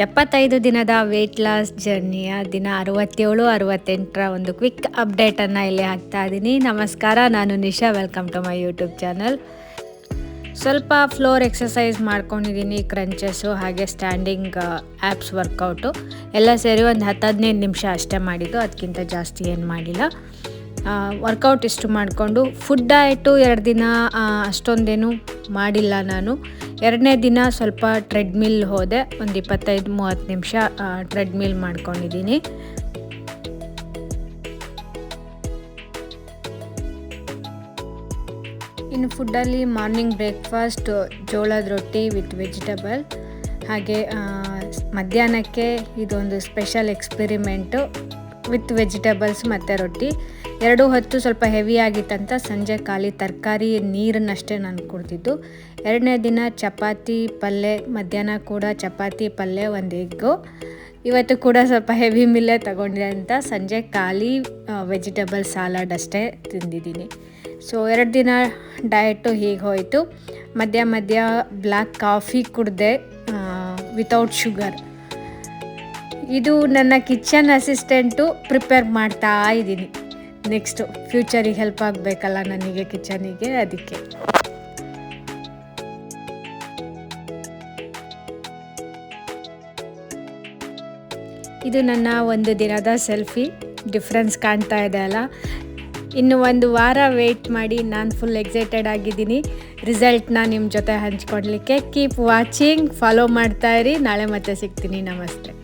ಎಪ್ಪತ್ತೈದು ದಿನದ weight loss ಜರ್ನಿಯ ದಿನ ಅರವತ್ತೇಳು, ಅರವತ್ತೆಂಟರ ಒಂದು ಕ್ವಿಕ್ ಅಪ್ಡೇಟನ್ನು ಇಲ್ಲಿ ಹಾಕ್ತಾ ಇದ್ದೀನಿ ನಮಸ್ಕಾರ, ನಾನು Nisha. Welcome to my YouTube channel ಸ್ವಲ್ಪ ಫ್ಲೋರ್ ಎಕ್ಸಸೈಸ್ ಮಾಡ್ಕೊಂಡಿದ್ದೀನಿ ಕ್ರಂಚಸ್ಸು ಹಾಗೆ ಸ್ಟ್ಯಾಂಡಿಂಗ್ ಆ್ಯಪ್ಸ್ ವರ್ಕೌಟು ಎಲ್ಲ ಸೇರಿ ಒಂದು ಹತ್ತು ಹದಿನೈದು ನಿಮಿಷ ಅಷ್ಟೇ ಮಾಡಿದ್ದು ಅದಕ್ಕಿಂತ ಜಾಸ್ತಿ ಏನು ಮಾಡಿಲ್ಲ. ವರ್ಕೌಟ್ ಇಷ್ಟು ಮಾಡಿಕೊಂಡು ಫುಡ್ ಡಯಟು ಎರಡು ದಿನ ಅಷ್ಟೊಂದೇನು ಮಾಡಿಲ್ಲ ನಾನು. ಎರಡನೇ ದಿನ ಸ್ವಲ್ಪ ಟ್ರೆಡ್ಮಿಲ್ ಹೋದೆ, ಒಂದು ಇಪ್ಪತ್ತೈದು ಮೂವತ್ತು ನಿಮಿಷ ಟ್ರೆಡ್ಮಿಲ್ ಮಾಡ್ಕೊಂಡಿದ್ದೀನಿ. ಇನ್ನು ಫುಡ್ಡಲ್ಲಿ ಮಾರ್ನಿಂಗ್ ಬ್ರೇಕ್ಫಾಸ್ಟ್, ಜೋಳದ ರೊಟ್ಟಿ ವಿತ್ ವೆಜಿಟಬಲ್. ಹಾಗೆ ಮಧ್ಯಾಹ್ನಕ್ಕೆ ಇದೊಂದು ಸ್ಪೆಷಲ್ ಎಕ್ಸ್ಪೆರಿಮೆಂಟು. ವಿತ್ ವೆಜಿಟೇಬಲ್ಸ್ ಮತ್ತು ರೊಟ್ಟಿ. ಎರಡು ಹೊತ್ತು ಸ್ವಲ್ಪ ಹೆವಿ ಆಗಿತ್ತಂತ ಸಂಜೆ ಖಾಲಿ ತರಕಾರಿ, ನೀರನ್ನಷ್ಟೇ ನಾನು ಕುಡ್ದಿದ್ದು ಎರಡನೇ ದಿನ ಚಪಾತಿ ಪಲ್ಯ ಮಧ್ಯಾಹ್ನ ಕೂಡ ಚಪಾತಿ ಪಲ್ಯ ಒಂದು ಎಗ್ಗು. ಇವತ್ತು ಕೂಡ ಸ್ವಲ್ಪ ಹೆವಿ ಮಿಲ್ಲೇ ತಗೊಂಡಿದೆ ಅಂತ ಸಂಜೆ ಖಾಲಿ ವೆಜಿಟೇಬಲ್ ಸಾಲಾಡ್ ಅಷ್ಟೇ ತಿಂದಿದ್ದೀನಿ. ಸೊ ಎರಡು ದಿನ ಡಯಟು ಹೀಗೆ ಹೋಯಿತು. ಮಧ್ಯ ಮಧ್ಯ ಬ್ಲ್ಯಾಕ್ ಕಾಫಿ ಕುಡಿದೆ ವಿತೌಟ್ ಶುಗರ್ ಇದು ನನ್ನ ಕಿಚನ್ ಅಸಿಸ್ಟೆಂಟು ಪ್ರಿಪೇರ್ ಮಾಡ್ತಾ ಇದ್ದೀನಿ. ನೆಕ್ಸ್ಟು ಫ್ಯೂಚರಿಗೆ ಹೆಲ್ಪ್ ಆಗಬೇಕಲ್ಲ ನನಗೆ ಕಿಚನಿಗೆ ಅದಕ್ಕೆ. ಇದು ನನ್ನ ಒಂದು ದಿನದ ಸೆಲ್ಫಿ ಡಿಫ್ರೆನ್ಸ್ ಕಾಣ್ತಾ ಇದೆ ಅಲ್ಲ. ಇನ್ನು ಒಂದು ವಾರ ವೆಯ್ಟ್ ಮಾಡಿ ನಾನು ಫುಲ್ ಎಕ್ಸೈಟೆಡ್ ಆಗಿದ್ದೀನಿ. ರಿಸಲ್ಟ್ನ ನಿಮ್ಮ ಜೊತೆ ಹಂಚ್ಕೊಡ್ಲಿಕ್ಕೆ. ಕೀಪ್ ವಾಚಿಂಗ್ ಫಾಲೋ ಮಾಡ್ತಾ ಇರಿ. ನಾಳೆ ಮತ್ತೆ ಸಿಗ್ತೀನಿ. ನಮಸ್ತೆ.